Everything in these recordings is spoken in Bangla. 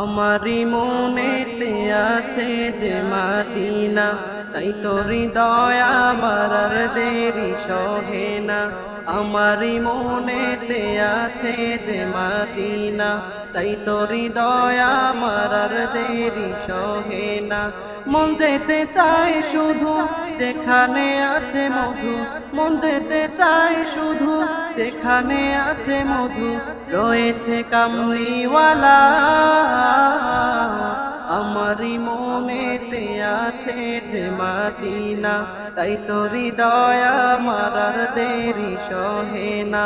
আমারি মনেতে আছে যে মাদিনা তাই তোর দয়া আমার আর দেরি সহে না। আমারি মনেতে আছে যে মাদিনা, তাই তো দয়া মারার দেরি সহে না। মন যেতে চায় শুধু যেখানে আছে মধু, মন যেতে চায় শুধু যেখানে আছে মধু, রয়েছে কামলিওয়ালা। আমারি মনেতে আছে যে মাদিনা, তাই তো হৃদয় আমার আর দেরি সহে না।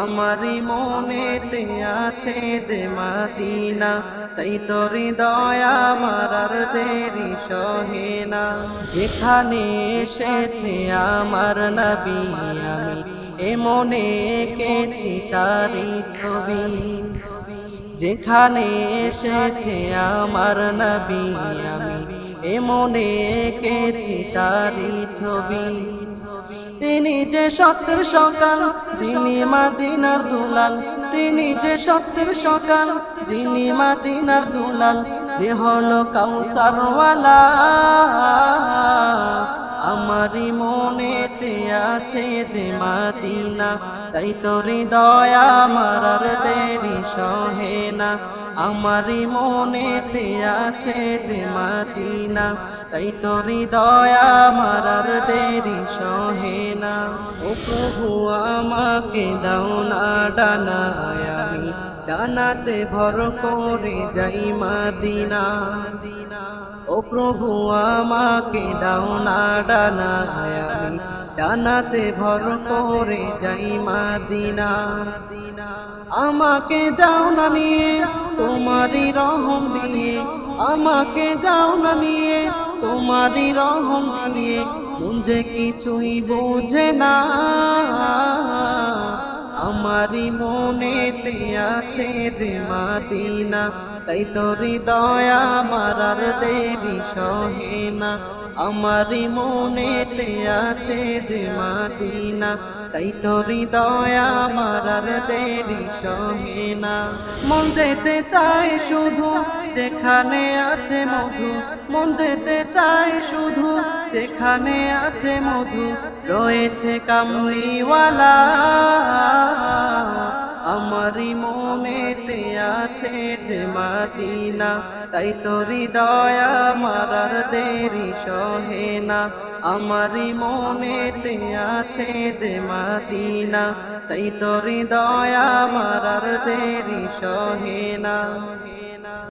আমারি মনেতে আছে যে মাদিনা, তাই তো হৃদয় আমার আর দেরি সহে না। যেখানে এসেছে আমার নবী, আমি এ মনে এঁকেছি তারি ছবি। যেখানে এসেছে আমার নবী, আমি এ মনে এঁকেছি তারি ছবি। তিনি যে সত্যের সকাল, যিনি মাদিনার দুলাল। তিনি যে সত্যের সকাল, যিনি মাদিনার দুলাল। যে হলো কাউসারওয়ালা। আছে যে মাদিনা, তাই তো হৃদয় আমার আর দেরি সহে না। আমারি মনেতে আছে যে মাদিনা, তাই তো হৃদয় আমার আর দেরি সহে না। ও প্রভু, আমাকে দাও না ডানায়, আমি ডানাতে ভর করে যাই মাদিনা। দিনা ও প্রভু, আমাকে দাও না ডানায় ডানাতে ভর করে যাই মাদিনা। দিনা আমাকে যাও না নিয়ে তোমারই রহম দিয়ে। আমাকে যাও না নিয়ে তোমারই রহম দিয়ে। যে কিছুই বোঝে না। আমারি মনেতে আছে যে মাদিনা। তাই তো হৃদয় আমার আর দেরি সহে না আমারি মনেতে আছে যে মাদিনা তাই তো হৃদয় আমার আর দেরি সহে না মন যেতে চায় শুধু যেখানে আছে মধু। মন যেতে চায় শুধু যেখানে আছে মধু। রয়েছে কামলিওয়ালা। আমারি আছে যে মাদিনা, তাই তো হৃদয় আমার আর দেরি সহে না। আমারি মনেতে আছে যে মাদিনা, তাই তো হৃদয় আমার আর দেরি সহে না।